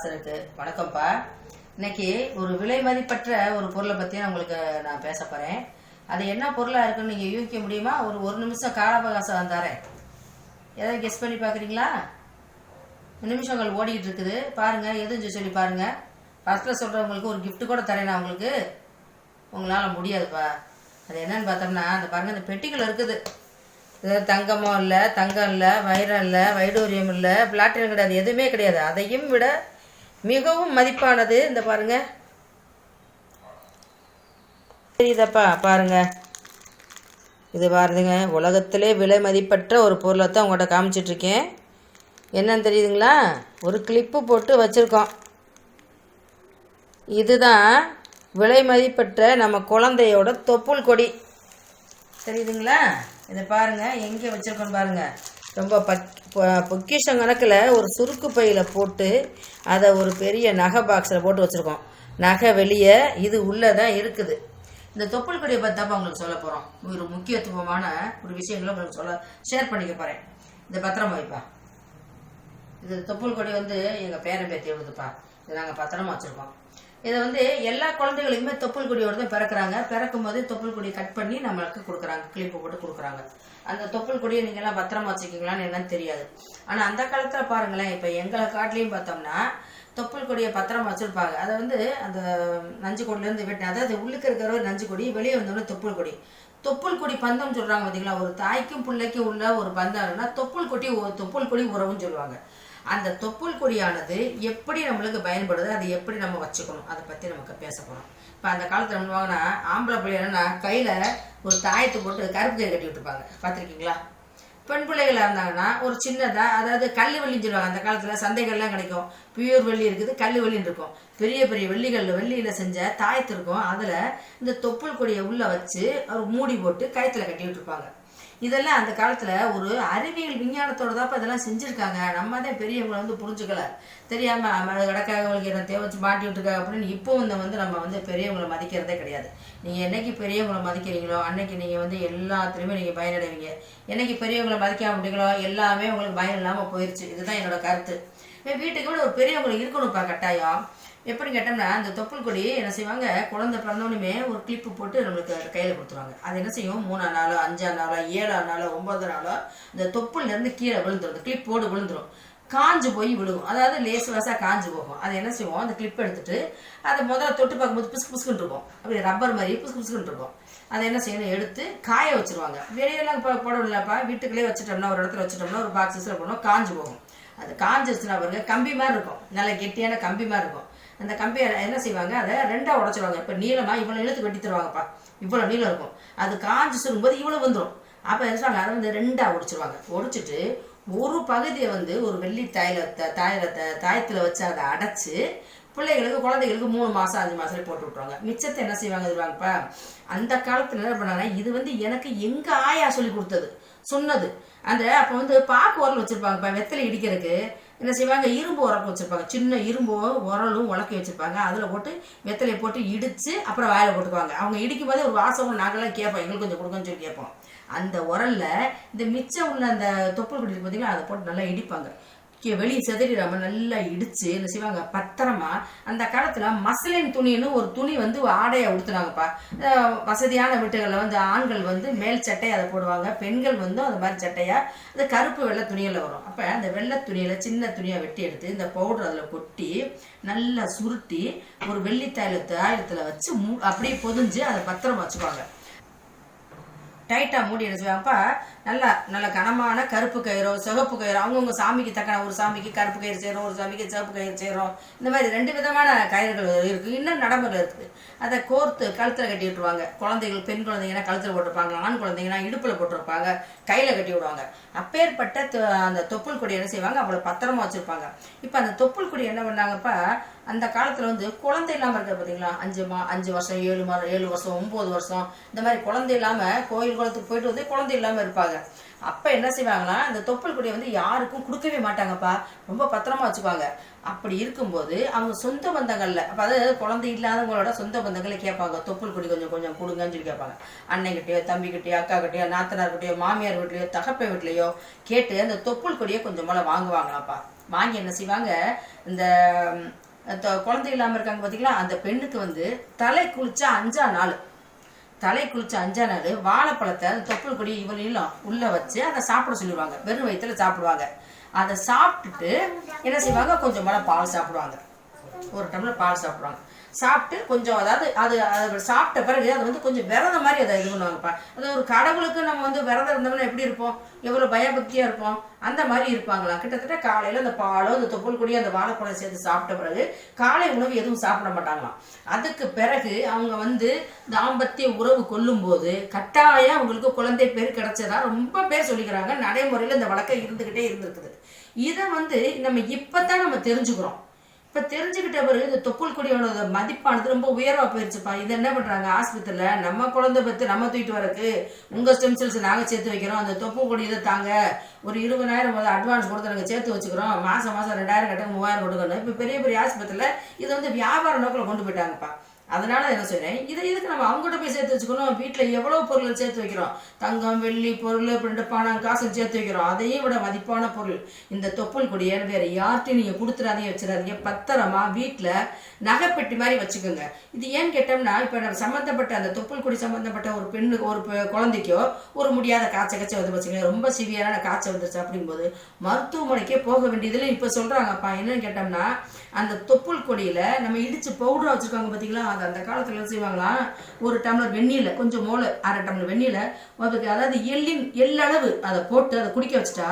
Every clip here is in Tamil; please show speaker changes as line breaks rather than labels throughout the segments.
கமலஹாசனுக்கு வணக்கம்ப்பா. இன்னைக்கு ஒரு விலை மதிப்பற்ற ஒரு பொருளை பற்றி நான் உங்களுக்கு நான் பேச போகிறேன் அது என்ன பொருளாக இருக்குன்னு நீங்கள் யூகிக்க முடியுமா? ஒரு ஒரு நிமிஷம் கால அவகாசம் வந்தாரேன் ஏதாவது கெஸ் பண்ணி பார்க்குறீங்களா நிமிஷங்கள் ஓடிக்கிட்டு இருக்குது. பாருங்கள் எதுன்னு சொல்லி பாருங்கள் ஃபஸ்ட்டில் சொல்கிறவங்களுக்கு ஒரு கிஃப்ட் கூட தரேன் நான் உங்களுக்கு. உங்களால் முடியாதுப்பா. அது என்னன்னு பார்த்தோம்னா அந்த பாருங்கள் அந்த பெட்டிகள் இருக்குது. இது தங்கமும் இல்லை தங்கம் இல்லை வைரம் இல்லை வைடூரியம் இல்லை பிளாட்டினம் கிடையாது எதுவுமே கிடையாது. அதையும் விட மிகவும் மதிப்பானது இந்த பாருங்க. தெரியுதப்பா பாருங்க. இது பாருதுங்க உலகத்திலே விலை மதிப்பற்ற ஒரு பொருளை தான் உங்கள்கிட்ட காமிச்சிட்ருக்கேன். என்னன்னு தெரியுதுங்களா? ஒரு கிளிப்பு போட்டு வச்சுருக்கோம். இதுதான் விலை மதிப்பற்ற நம்ம குழந்தையோட தொப்புள் கொடி. தெரியுதுங்களா? இதை பாருங்கள் எங்கே வச்சுருக்கோன்னு பாருங்கள் ரொம்ப பக் பொக்கிஷம் கணக்கில் ஒரு சுருக்கு பையில் போட்டு அதை ஒரு பெரிய நகை பாக்ஸில் போட்டு வச்சுருக்கோம். நகை வெளியே இது உள்ளே தான் இருக்குது. இந்த தொப்புள் கொடியை பற்றி தான் உங்களுக்கு சொல்ல போகிறோம் ஒரு முக்கியத்துவமான ஒரு விஷயங்களை உங்களுக்கு சொல்ல ஷேர் பண்ணிக்க போகிறேன் இந்த பத்திரம் வைப்பா. இது தொப்புள் கொடி வந்து எங்கள் பேரன் பேத்தி எழுதுப்பா. இதை நாங்கள் பத்திரமா வச்சுருக்கோம். இதை வந்து எல்லா குழந்தைகளுக்குமே தொப்புள் கொடியோட தான் பிறக்கிறாங்க. பிறக்கும் போது தொப்புள் கொடியை கட் பண்ணி நம்மளுக்கு கொடுக்குறாங்க. கிளிப்பு போட்டு கொடுக்குறாங்க. அந்த தொப்புள் கொடியை நீங்கள்லாம் பத்திரமா வச்சுக்கீங்களான்னு என்னன்னு தெரியாது. ஆனால் அந்த காலத்தில் பாருங்களேன் இப்போ எங்களை காட்டிலையும் பார்த்தோம்னா தொப்புள் கொடியை பத்திரமா வச்சுருப்பாங்க. அதை வந்து அந்த நஞ்சு கொடிலேருந்து வெட்டி அதாவது உள்ளுக்கு இருக்கிற நஞ்சு கொடி வெளியே வந்தோடனே தொப்புள் கொடி. தொப்புள் கொடி பந்தம் சொல்கிறாங்க பார்த்தீங்களா ஒரு தாய்க்கும் பிள்ளைக்கும் உள்ள ஒரு பந்தம்னா தொப்புள் கொடி தொப்புள் கொடி உறவுன்னு சொல்லுவாங்க. அந்த தொப்புள் கொடியானது எப்படி நம்மளுக்கு பயன்படுது அது எப்படி நம்ம வச்சுக்கணும்? அதை பற்றி நமக்கு பேச போகிறோம் இப்போ அந்த காலத்தில் பண்ணுவாங்கன்னா ஆம்பளை பிள்ளைங்கன்னா கையில் ஒரு தாயத்தை போட்டு கருப்பு கை கட்டி விட்டுருப்பாங்க பார்த்துருக்கீங்களா? பெண் பிள்ளைகளாக இருந்தாங்கன்னா ஒரு சின்னதாக அதாவது கல் வெள்ளின்னு சொல்லுவாங்க. அந்த காலத்தில் சந்தைகள்லாம் கிடைக்கும். பியூர் வெள்ளி இருக்குது கல் வெள்ளின்னு இருக்கும். பெரிய பெரிய வெள்ளிகளில் வெள்ளியில் செஞ்ச தாயத்து இருக்கும். அதில் இந்த தொப்புள் கொடியை உள்ளே வச்சு ஒரு மூடி போட்டு கயத்தில் கட்டி விட்டுருப்பாங்க. இதெல்லாம் அந்த காலத்தில் ஒரு அறிவியல் விஞ்ஞானத்தோட தான் இதெல்லாம் செஞ்சுருக்காங்க. நம்ம தான் பெரியவங்களை வந்து புரிஞ்சுக்கல. தெரியாமல் அது கிடக்காக அவங்களுக்கு என்ன தேவை மாட்டி விட்டுருக்காங்க அப்படின்னு இப்போ வந்து வந்து நம்ம வந்து பெரியவங்களை மதிக்கிறதே கிடையாது. நீங்கள் என்னைக்கு பெரியவங்களை மதிக்கிறீங்களோ அன்னைக்கு நீங்கள் வந்து எல்லாத்துலேயுமே நீங்கள் பயனடைவீங்க. என்னைக்கு பெரியவங்களை மதிக்காம விட்டீங்களோ எல்லாமே உங்களுக்கு பயன் இல்லாமல் போயிடுச்சு இதுதான் என்னோட கருத்து. வீட்டுக்கு கூட ஒரு பெரியவங்களை இருக்கணும்ப்பா கட்டாயம். எப்படி கேட்டோம்னா அந்த தொப்புள் கொடி என்ன செய்வாங்க? குழந்தை பிறந்தோடனே ஒரு கிளிப்பு போட்டு நம்மளுக்கு கையில் கொடுத்துருவாங்க. அது என்ன செய்யும்? மூணாம் நாளோ அஞ்சா நாளோ ஏழா நாளோ ஒன்பது நாளோ இந்த தொப்புலேருந்து கீழே விழுந்துடும் இந்த கிளிப் போட்டு விழுந்துடும் காஞ்சு போய் விழுகும். அதாவது லேசு லேசாக காஞ்சு போகும். அது என்ன செய்வோம்? அந்த கிளிப் எடுத்துட்டு அதை முதல்ல தொட்டு பார்க்கும்போது பிசுக்கு பிசுக்குன்னு இருக்கும். அப்படி ரப்பர் மாதிரி பிசுக்கு பிசுக்குன்னு இருக்கும். அதை என்ன செய்யணும்? எடுத்து காய வச்சுருவாங்க. வெளியெல்லாம் இப்போ போடலப்பா வீட்டுக்குள்ளே வச்சுட்டோம்னா ஒரு இடத்துல வச்சுட்டோம்னா ஒரு பாக்ஸஸில் போடணும் காஞ்சு போகும். அது காஞ்சிருச்சுன்னா பாருங்க கம்பி மாதிரி இருக்கும். நல்ல கெட்டியான கம்பி மாதிரி இருக்கும். அந்த கம்பியை என்ன செய்வாங்க? அதை ரெண்டாக உடைச்சிருவாங்க. இப்போ நீளமாக இவ்வளோ இழுத்து வெட்டி தருவாங்கப்பா. இவ்வளோ நீளம் இருக்கும். அது காஞ்சு சொல்லும்போது இவ்வளோ வந்துடும் அப்போ என்ன சொல்லுவாங்க? அதை வந்து ரெண்டாக உடைச்சிருவாங்க. உடைச்சிட்டு ஒரு பகுதியை வந்து ஒரு வெள்ளி தாயில த- தாயில தாயத்தில் வச்சு அதை அடைச்சி பிள்ளைகளுக்கு குழந்தைகளுக்கு மூணு மாதம் அஞ்சு மாசத்துல போட்டு விட்ருவாங்க மிச்சத்தை என்ன செய்வாங்க சொல்லுவாங்கப்பா அந்த காலத்தில் என்ன பண்ணாங்க இது வந்து எனக்கு எங்கள் ஆயா சொல்லி கொடுத்தது. சொன்னது. அந்த அப்போ வந்து பாக்கு உரல் வச்சுருப்பாங்கப்பா வெத்தலை இடிக்கிறதுக்கு. என்ன செய்வாங்க இரும்பு உரக்க வச்சிருப்பாங்க. சின்ன இரும்பு உரலும் உலக்கி வச்சிருப்பாங்க. அதுல போட்டு வெத்தலையை போட்டு இடிச்சு அப்புறம் வாயில் போட்டுக்குவாங்க. அவங்க இடிக்கும் போதே ஒரு வாசம் நாங்கெல்லாம் கேட்போம். எங்களுக்கு கொஞ்சம் கொடுங்கன்னு சொல்லி கேட்போம். அந்த உரல்ல இந்த மிச்சம் உள்ள அந்த தொப்புள் குடி பார்த்தீங்கன்னா அதை போட்டு நல்லா இடிப்பாங்க. வெளியே செதறிடாம நல்லா இடிச்சு என்ன செய்வாங்க? பத்திரமா அந்த காலத்துல மசலின் துணின்னு ஒரு துணி வந்து ஆடையை உடுத்துனாங்கப்பா. வசதியான வீட்டுகளில் வந்து ஆண்கள் வந்து மேல் சட்டையை அதை போடுவாங்க பெண்கள் வந்து அந்த மாதிரி சட்டையா அது கருப்பு வெள்ளை துணியில வரும். அப்ப அந்த வெள்ளை துணியில சின்ன துணியை வெட்டி எடுத்து இந்த பவுடர் அதுல கொட்டி நல்லா சுருட்டி ஒரு வெள்ளித்தாயில தாயத்துல வச்சு அப்படியே பொதிஞ்சு அதை பத்திரமா வச்சுப்பாங்க டைட்டாக மூடி அடிச்சுவாங்கப்பா நல்லா நல்ல கனமான கருப்பு கயிறோ சிவப்பு கயிறோ. அவங்கவுங்க சாமிக்கு தக்கன ஒரு சாமிக்கு கருப்பு கயிறு செய்கிறோம் ஒரு சாமிக்கு சிவப்பு கயிறு செய்கிறோம் இந்த மாதிரி ரெண்டு விதமான கயிறுகள் இருக்குது இன்னும் நடைமுறையில் இருக்குது. அதை கோர்த்து கழுத்தில் கட்டி விட்டுருவாங்க. குழந்தைகள் பெண் குழந்தைங்கன்னா கழுத்தில் போட்டிருப்பாங்க ஆண் குழந்தைங்கன்னா இடுப்பில் போட்டிருப்பாங்க கையில் கட்டி விடுவாங்க. அப்பேற்பட்ட தொ- அந்த தொப்புள் கொடி என்ன செய்வாங்க? அவ்வளோ பத்திரமா வச்சுருப்பாங்க. இப்போ அந்த தொப்புள் கொடி என்ன பண்ணாங்கப்பா அந்த காலத்தில் வந்து குழந்தை இல்லாமல் இருக்க பார்த்தீங்களா அஞ்சு மா அஞ்சு வருஷம் ஏழு மா ஏழு வருஷம் ஒம்பது வருஷம். இந்த மாதிரி குழந்தை இல்லாமல் கோயில் குளத்துக்கு போயிட்டு வந்து குழந்தை இல்லாமல் இருப்பாங்க. அப்போ என்ன செய்வாங்கன்னா இந்த தொப்புள் கொடியை வந்து யாருக்கும் கொடுக்கவே மாட்டாங்கப்பா. ரொம்ப பத்திரமா வச்சுக்குவாங்க. அப்படி இருக்கும்போது அவங்க சொந்த பந்தங்கள்ல அப்போ அதாவது குழந்தை இல்லாதவங்களோட சொந்த பந்தங்களை கேட்பாங்க. தொப்புள் கொடி கொஞ்சம் கொஞ்சம் கொடுங்கன்னு சொல்லி கேட்பாங்க. அண்ணன்கிட்டயோ தம்பிக்கிட்டயோ அக்கா கிட்டயோ நாத்தனார்கிட்டயோ மாமியார் வீட்லயோ தகப்பை வீட்லயோ கேட்டு அந்த தொப்புள் கொடியை கொஞ்சம் போல வாங்குவாங்களாப்பா. வாங்கி என்ன செய்வாங்க இந்த தொ- குழந்தை இல்லாமல் இருக்காங்க பார்த்தீங்களா அந்த பெண்ணுக்கு வந்து தலை குளிச்சா அஞ்சா நாள். தலை குளிச்சு அஞ்சா நாள் வாழைப்பழத்தை தொப்புள் கொடி இவளையும் உள்ள வச்சு அதை சாப்பிட சொல்லிடுவாங்க. வெறும் வயிற்றுல சாப்பிடுவாங்க. அதை சாப்பிட்டுட்டு என்ன செய்வாங்க? கொஞ்சம் மேலே பால் சாப்பிடுவாங்க. ஒரு டம்ளர் பால் சாப்பிடுவாங்க. சாப்பிட்டு கொஞ்சம் அதாவது அது அது சாப்பிட்ட பிறகு அது வந்து கொஞ்சம் விரதம் மாதிரி அதை இது பண்ணுவாங்கப்பா அது ஒரு கடவுளுக்கு நம்ம வந்து விரதம் இருந்தோம்னா எப்படி இருப்போம்? எவ்வளோ பயபக்தியாக இருப்போம்? அந்த மாதிரி இருப்பாங்களாம் கிட்டத்தட்ட காலையில் அந்த பாலோ அந்த தொப்புள் கொடி அந்த வாழைப்பழம் சேர்த்து சாப்பிட்ட பிறகு காலை உணவு எதுவும் சாப்பிட மாட்டாங்களாம். அதுக்கு பிறகு அவங்க வந்து தாம்பத்திய உறவு கொல்லும்போது கட்டாயம் அவங்களுக்கு குழந்தை பேர் கிடைச்சதா ரொம்ப பேர் சொல்லிக்கிறாங்க. நடைமுறையில் இந்த வழக்கம் இருந்துக்கிட்டே இருந்திருக்குது. இதை வந்து நம்ம இப்போ தான் நம்ம தெரிஞ்சுக்கிறோம். இப்போ தெரிஞ்சுக்கிட்ட பிறகு இந்த தொப்புள் கொடியோட மதிப்பானது ரொம்ப உயர்வா போயிருச்சுப்பா. இது என்ன பண்றாங்க? ஆஸ்பத்திரியில் நம்ம குழந்தை பத்து நம்ம தூக்கிட்டு வரக்கு உங்க ஸ்டெம் செல்ஸ் நாங்க சேர்த்து வைக்கிறோம். அந்த தொப்புள் கொடி இதை தாங்க. ஒரு இருபதாயிரம் முதல் அட்வான்ஸ் கொடுத்து நாங்கள் சேர்த்து வச்சுக்கிறோம். மாசம் மாசம் ரெண்டாயிரம் கட்ட மூவாயிரம் கொடுக்கணும். இப்போ பெரிய பெரிய ஆஸ்பத்திரியில் இது வந்து வியாபார நோக்கில் கொண்டு போயிட்டாங்கப்பா. அதனால என்ன செய்கிறேன் இதை இதுக்கு நம்ம அவங்ககிட்ட போய் சேர்த்து வச்சுக்கணும்? வீட்டில் எவ்வளோ பொருள் சேர்த்து வைக்கிறோம்? தங்கம் வெள்ளி பொருள் ரெண்டு பணம் காசு சேர்த்து வைக்கிறோம். அதையும் விட மதிப்பான பொருள். இந்த தொப்புள் கொடியை வேறு யார்ட்டையும் நீங்கள் கொடுத்துடாதீங்க வச்சிடாதீங்க. பத்திரமா வீட்டில் நகைப்பெட்டி மாதிரி வச்சுக்கோங்க. இது ஏன்னு கேட்டோம்னா இப்போ நம்ம சம்மந்தப்பட்ட அந்த தொப்புள் கொடி சம்மந்தப்பட்ட ஒரு பெண்ணு ஒரு குழந்தைக்கோ ஒரு முடியாத காய்ச்சல் கச்சை வந்து வச்சுக்கோங்க ரொம்ப சிவியரான காய்ச்சல் வந்துருச்சு அப்படிங்கும்போது மருத்துவமனைக்கே போக வேண்டியதில் இப்போ சொல்கிறாங்கப்பா என்னன்னு கேட்டோம்னா அந்த தொப்புள் கொடியில் நம்ம இடிச்சு பவுடர் வச்சுருக்காங்க பார்த்தீங்களா அது அந்த காலத்தில் என்ன செய்வாங்களாம் ஒரு டம்ளர் வெந்நீரில் கொஞ்சம் மோளை அரை டம்ளர் வெந்நீரில் அதுக்கு அதாவது எள்ளின் எள்ளளவு அதை போட்டு அதை குடிக்க வச்சுட்டா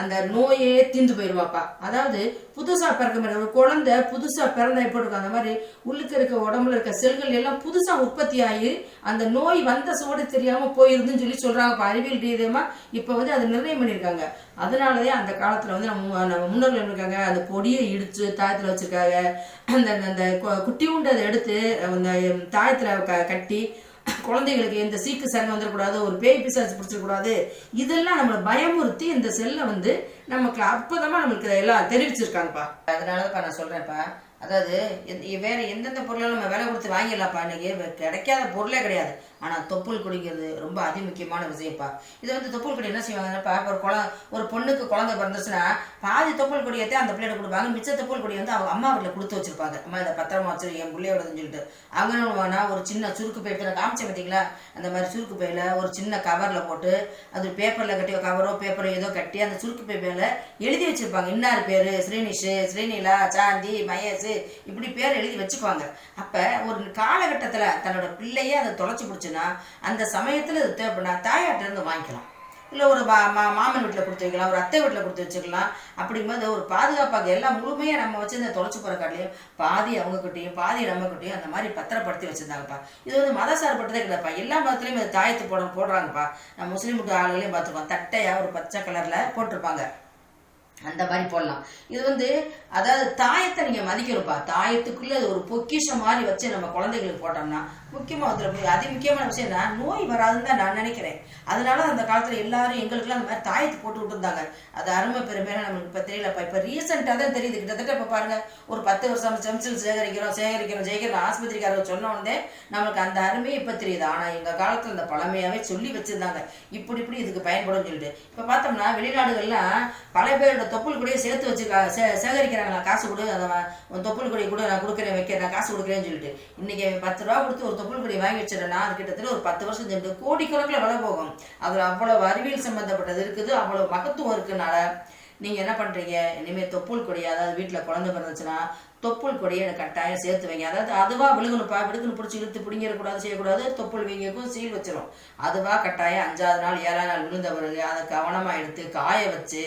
அந்த நோயே தீந்து போயிடுவாப்பா. அதாவது புதுசா பிறக்க மாதிரி ஒரு குழந்தை புதுசா பிறந்தா எப்படி இருக்கும் அந்த மாதிரி உள்ளுக்கு இருக்க உடம்புல இருக்க செல்கள் எல்லாம் புதுசா உற்பத்தி ஆகி அந்த நோய் வந்த சோடு தெரியாம போயிருதுன்னு சொல்லி சொல்றாங்க அறிவியல் ரீதியமா இப்ப வந்து அதை நிர்ணயம் பண்ணியிருக்காங்க. அதனாலதான் அந்த காலத்துல வந்து நம்ம மு- நம்ம முன்னோர்கள் என்ன இருக்காங்க அந்த பொடியை இடிச்சு தாயத்துல வச்சிருக்காங்க. அந்த அந்த கு- குட்டி உண்டு அதை எடுத்து அந்த தாயத்துல க- கட்டி குழந்தைகளுக்கு எந்த சீக்கு சரணம் வந்துடக்கூடாது ஒரு பேய் பிசாசு பிடிச்சிடக்கூடாது இதெல்லாம் நம்மளை பயமுறுத்தி இந்த செல்லை வந்து நமக்கு அற்புதமா நம்மளுக்கு எல்லாம் தெரிவிச்சிருக்காங்கப்பா. அதனாலதான்ப்பா நான் சொல்றேன்ப்பா அதாவது எந்த- வேற எந்தெந்த பொருளும் நம்ம விலை கொடுத்து வாங்கிடலாம்ப்பா. இன்னைக்கு கிடைக்காத பொருளே கிடையாது. ஆனால் தொப்புள் குடிங்கிறது ரொம்ப அதிமுக்கியமான விஷயம்ப்பா. இது வந்து தொப்புள் குடி என்ன செய்வாங்கன்னாப்பா ஒரு குழ ஒரு பொண்ணுக்கு குழந்தை பிறந்துச்சுன்னா பாதி தொப்புள் கொடியத்தை அந்த பிள்ளைகிட்ட கொடுப்பாங்க. மிச்ச தொப்புள் குடியை வந்து அவங்க அம்மா வீட்டில் கொடுத்து வச்சிருப்பாங்க. அம்மா இதை பத்திரமா வச்சு என் பிள்ளையோடதுன்னு சொல்லிட்டு. அவங்க என்ன பண்ணுவாங்கன்னா ஒரு சின்ன சுருக்கு பை நான் காமிச்சேன் பார்த்தீங்களா அந்த மாதிரி சுருக்கு பையில் ஒரு சின்ன கவரில் போட்டு அது பேப்பரில் கட்டி கவரோ பேப்பரோ ஏதோ கட்டி அந்த சுருக்கு பை எழுதி வச்சிருப்பாங்க. இன்னார் பேர்? ஸ்ரீனிஷு ஸ்ரீனிலா சாந்தி மகேஷ் இப்படி பேர் எழுதி வச்சுக்குவாங்க. அப்போ ஒரு காலகட்டத்தில் தன்னோட பிள்ளையே அதை தொலைச்சி பிடிச்சுன்னா அந்த சமயத்தில் அது தேவைப்படா தாயாட்ட வாங்கிக்கலாம். இல்லை ஒரு மா மா- மாமன் வீட்டில் கொடுத்து வைக்கலாம் ஒரு அத்தை வீட்டில் கொடுத்து வச்சுக்கலாம். அப்படிங்கும்போது ஒரு பாதுகாப்பாக எல்லாம் முழுமையாக நம்ம வச்சு இந்த தொலைச்சி போகிற காட்டிலையும் பாதி அவங்கக்கிட்டையும் பாதி நம்மக்கிட்டையும் அந்த மாதிரி பத்திரப்படுத்தி வச்சுருந்தாங்கப்பா. இது வந்து மத சார்பட்டதே கிடையாதுப்பா. எல்லா மதத்துலையும் இது தாயத்து போட போடுறாங்கப்பா. நம்ம முஸ்லீமுக்கு ஆளுகளையும் பார்த்துருக்கோம். தட்டையாக ஒரு பச்சை கலரில் போட்டிருப்பாங்க. அந்த மாதிரி போடலாம். இது வந்து அதாவது தாயத்தை நீங்கள் மதிக்கணும்ப்பா. தாயத்துக்குள்ளே அது ஒரு பொக்கிஷம் மாதிரி வச்சு நம்ம குழந்தைகளுக்கு போட்டோம்னா முக்கியமா வந்துடும் அதி முக்கியமான விஷயம் என்ன நோய் வராதுன்னு தான் நான் நினைக்கிறேன். அதனால அந்த காலத்துல எல்லாரும் எங்களுக்குலாம் அந்த மாதிரி தாயத்து போட்டு விட்டுருந்தாங்க. அது அருமை பெருமையான நம்மளுக்கு இப்ப தெரியலப்பா இப்ப ரீசெண்டா தான் தெரியுது. கிட்டத்தட்ட இப்ப பாருங்க ஒரு பத்து வருஷம் செம்சில் சேகரிக்கிறோம் சேகரிக்கிறோம் சேகரிக்கிறோம். ஆஸ்பத்திரிக்காரர் சொன்னோடனே நமக்கு நம்மளுக்கு அந்த அருமையே இப்ப தெரியுது. ஆனா எங்க காலத்துல அந்த பழமையாவே சொல்லி வச்சிருந்தாங்க. இப்படி இப்படி இதுக்கு பயன்படும் சொல்லிட்டு. இப்ப பார்த்தோம்னா வெளிநாடுகள்லாம் பல பேரோட தொப்புள் கொடியை சேர்த்து வச்சு சே சேகரிக்கிறாங்களா? காசு கொடு அதை தொப்புள் கொடி கூட நான் கொடுக்குறேன் வைக்கிறேன் காசு கொடுக்குறேன்னு சொல்லிட்டு. இன்னைக்கு பத்து ரூபா கொடுத்து ஒரு தொப்புள் கொடி வாங்கி வச்சிடறேன்னா அது கிட்டத்தட்ட ஒரு பத்து வருஷம் சென்று கோடிக்கணக்கில் விலை போகும். அதில் அவ்வளவு அறிவியல் சம்மந்தப்பட்டது இருக்குது அவ்வளவு மகத்துவம் இருக்குனால நீங்கள் என்ன பண்ணுறீங்க இனிமேல் தொப்புள் கொடி அதாவது வீட்டில் குழந்தை பிறந்துச்சுன்னா தொப்புள் கொடியை கட்டாயம் சேர்த்து வைங்க. அதாவது அதுவாக விழுகணும்ப்பா விழுகுன்னு பிடிச்சி இழுத்து பிடிங்கிடக்கூடாது செய்யக்கூடாது தொப்புள் வீங்கக்கும் சீல் வச்சிடும் அதுவாக கட்டாயம் அஞ்சாவது நாள் ஏழாவது நாள் விழுந்த பிறகு அதை கவனமாக எடுத்து காய வச்சு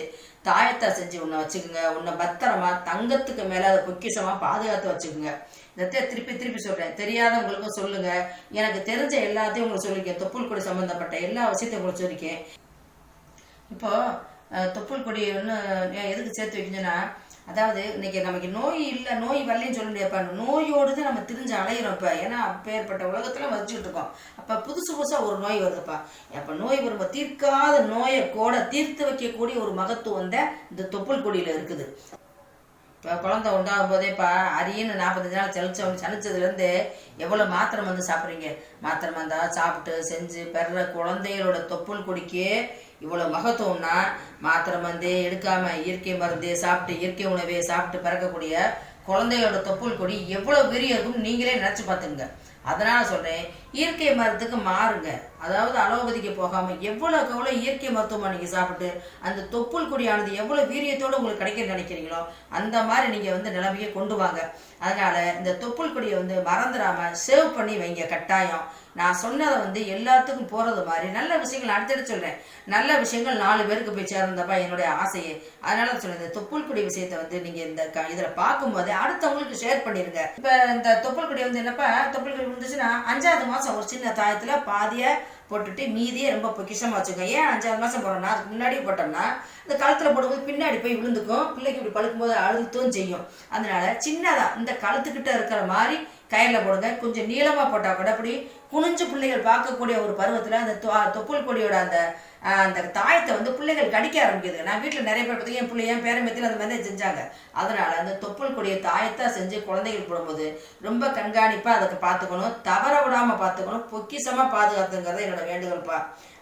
தாயத்தை செஞ்சு உன்னை வச்சுக்கோங்க. உன்னை பத்திரமா தங்கத்துக்கு மேலே அதை பொக்கிஷமாக பாதுகாத்து வச்சுக்கோங்க. இந்த திருப்பி திருப்பி சொல்கிறேன் தெரியாதவங்களுக்கும் சொல்லுங்க. எனக்கு தெரிஞ்ச எல்லாத்தையும் உங்களுக்கு சொல்லியிருக்கேன் தொப்புள் கொடி சம்மந்தப்பட்ட எல்லா விஷயத்தையும் உங்களுக்கு சொல்லியிருக்கேன் இப்போது தொப்புள் கொடி ஒன்று எதுக்கு சேர்த்து வைக்கணும்னா அதாவது இன்னைக்கு நமக்கு நோய் இல்லை நோய் வரலன்னு சொல்ல முடியாதுப்பா நோயோடு தான் நம்ம திரிஞ்சு அலையிறோம் இப்போ. ஏன்னா அப்பேற்பட்ட உலகத்துல வச்சுட்டு இருக்கோம். அப்போ புதுசு புதுசாக ஒரு நோய் வருதுப்பா. அப்போ நோய் வரும்போது தீர்க்காத நோயை கூட தீர்த்து வைக்கக்கூடிய ஒரு மகத்துவம் தான் இந்த தொப்புள் கொடியில் இருக்குது. இப்போ குழந்தை உண்டாகும் போதேப்பா அரியன்னு நாற்பத்தஞ்சு நாள் செழிச்சவங்க சனிச்சதுலேருந்து எவ்வளோ மாத்திரை மருந்து சாப்பிட்றீங்க? மாத்திரை மருந்தா சாப்பிட்டு செஞ்சு பெற குழந்தைகளோட தொப்புள் கொடிக்கு இவ்வளோ மகத்துவம்னா மாத்திரை மருந்து எடுக்காம இயற்கை மருந்து சாப்பிட்டு இயற்கை உணவே சாப்பிட்டு பிறக்கக்கூடிய குழந்தைகளோட தொப்புள் கொடி எவ்வளோ வீரியம் இருக்கும் நீங்களே நினச்சி பார்த்துங்க அதனால சொல்கிறேன் இயற்கை மருத்துக்கு மாறுங்க. அதாவது அலோபதிக்கு போகாமல் எவ்வளோக்கு எவ்வளோ இயற்கை மருத்துவமாக நீங்கள் சாப்பிட்டு அந்த தொப்புள் கொடியானது எவ்வளோ வீரியத்தோடு உங்களுக்கு கிடைக்க நினைக்கிறீங்களோ அந்த மாதிரி நீங்கள் வந்து நிலைமையை கொண்டு வாங்க. அதனால் இந்த தொப்புள் கொடியை வந்து மறந்துடாமல் சேவ் பண்ணி வைங்க. கட்டாயம். நான் சொன்னதை வந்து எல்லாத்துக்கும் போகிறது மாதிரி. நல்ல விஷயங்கள் அடுத்தடுத்து சொல்கிறேன் நல்ல விஷயங்கள் நாலு பேருக்கு போய் சேர்ந்தப்பா என்னுடைய ஆசையே. அதனால சொல்றேன் இந்த தொப்புள்கொடி விஷயத்தை வந்து நீங்கள் இந்த க இதில் பார்க்கும்போது அடுத்தவங்களுக்கு ஷேர் பண்ணிடுங்க இப்போ இந்த தொப்புள்கொடி வந்து என்னப்பா தொப்புள் வந்துச்சுன்னா அஞ்சாவது மாதம் ஒரு சின்ன தாயத்தில் பாதியை போட்டுட்டு மீதியே ரொம்ப பொக்கிஷமாக வச்சுக்கோங்க. ஏன் அஞ்சாறு மாதம் போடுறோம்னா அதுக்கு முன்னாடி போட்டோம்னா இந்த கழுத்தில் போடும்போது பின்னாடி போய் விழுந்துக்கும். பிள்ளைக்கு இப்படி பழுக்கும்போது அழுதுத்தும் செய்யும். அதனால சின்னதாக இந்த கழுத்துக்கிட்ட இருக்கிற மாதிரி கயிறில் போடுங்க. கொஞ்சம் நீளமாக போட்டால் கூட அப்படி குனிஞ்சு பிள்ளைகள் பார்க்கக்கூடிய ஒரு பருவத்தில் அந்த தொப்புள் கொடியோட அந்த அந்த தாயத்தை வந்து பிள்ளைகள் கடிக்க ஆரம்பிக்குது. நான் வீட்டில் நிறைய பேர் பார்த்தீங்க என் பிள்ளை என் பேரம்பத்தில் அந்த மாதிரி செஞ்சாங்க. அதனால் அந்த தொப்புள் கூடிய தாயத்தை செஞ்சு குழந்தைகள் போடும்போது ரொம்ப கண்காணிப்பாக அதுக்கு பார்த்துக்கணும். தவற விடாமல் பார்த்துக்கணும். பொக்கிஷமாக பாதுகாத்துங்கிறது என்னோட வேண்டுகோள்ப்பா.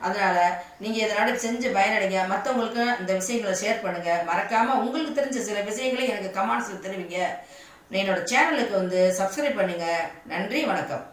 அதனால் நீங்கள் இதனால செஞ்சு பயனடைங்க. மற்றவங்களுக்கு இந்த விஷயங்களை ஷேர் பண்ணுங்கள் மறக்காமல் உங்களுக்கு தெரிஞ்ச சில விஷயங்களை எனக்கு கமெண்ட்ஸில் தெரிவிங்க. என்னோட சேனலுக்கு வந்து சப்ஸ்கிரைப் பண்ணுங்கள் நன்றி வணக்கம்.